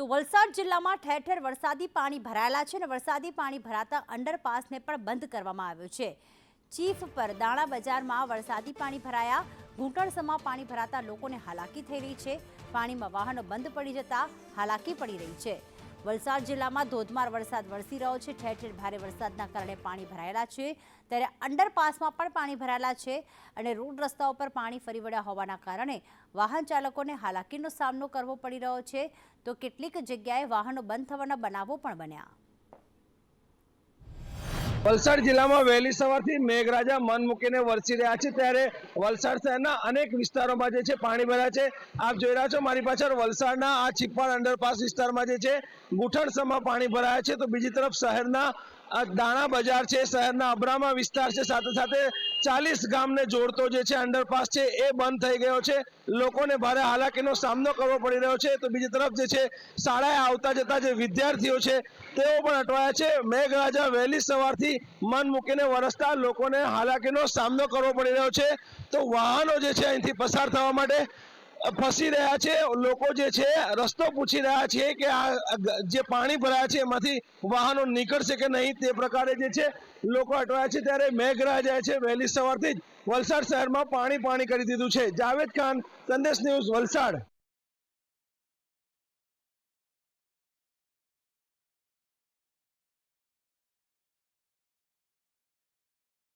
તો વલસાડ જિલ્લામાં ઠેર ઠેર વરસાદી પાણી ભરાયેલા છે અને વરસાદી પાણી ભરાતા અંડરપાસને પણ બંધ કરવામાં આવ્યો છે. ચીફ પર દાણા બજારમાં વરસાદી પાણી ભરાયા. ઘૂંટણસમાં પાણી ભરાતા લોકોને હાલાકી થઈ રહી છે. પાણીમાં વાહનો બંધ પડી જતા હાલાકી પડી રહી છે. વલસાડ જિલ્લામાં ધોધમાર વરસાદ વરસી રહ્યો છે. ઠેર ઠેર ભારે વરસાદના કારણે પાણી ભરાયેલા છે. ત્યારે અંડરપાસમાં પણ પાણી ભરાયેલા છે અને રોડ રસ્તાઓ પર પાણી ફરી વળ્યા હોવાના કારણે વાહન ચાલકોને હાલાકીનો સામનો કરવો પડી રહ્યો છે. તો કેટલીક જગ્યાએ વાહનો બંધ થવાના બનાવો પણ બન્યા. વલસાડ જિલ્લામાં વહેલી સવારથી મેઘરાજા મન મૂકીને વરસી રહ્યા છે ત્યારે વલસાડ શહેરના અનેક વિસ્તારોમાં જે છે પાણી ભર્યા છે. આપ જોઈ રહ્યા છો મારી પાછળ વલસાડના આ અંડરપાસ વિસ્તારમાં જે છે ગુઠણસમાં પાણી ભરાયા છે. તો બીજી તરફ શહેરના દાણા બજાર છે, શહેરના અબ્રામા વિસ્તાર છે, સાથે સાથે ચાલીસ ગામને જોડતો જે છે અંડરપાસ છે, એ બંધ થઈ ગયો છે. લોકોને ભારે હાલાકીનો સામનો કરવો પડી રહ્યો છે. તો બીજી તરફ જે છે, શાળાએ આવતા જતા જે વિદ્યાર્થીઓ છે, તેઓ પણ અટવાયા છે. મેઘરાજા વહેલી સવારથી મન મૂકીને વરસતા લોકોને હાલાકીનો સામનો કરવો પડી રહ્યો છે. તો વાહનો જે છે, અહીંથી પસાર થવા માટે ફસી રહ્યા છે. લોકો જે છે, રસ્તો પૂછી રહ્યા છે કે આ જે પાણી ભરાયા છે, એમાંથી વાહનો નીકળશે કે નહીં, તે પ્રકારે જે છે, લોકો અટવાયા છે. ત્યારે મેઘરાજાએ છે, વહેલી સવારથી જ વલસાડ શહેરમાં પાણી પાણી કરી દીધું છે. જાવેદ ખાન, સંદેશ ન્યૂઝ વલસાડ.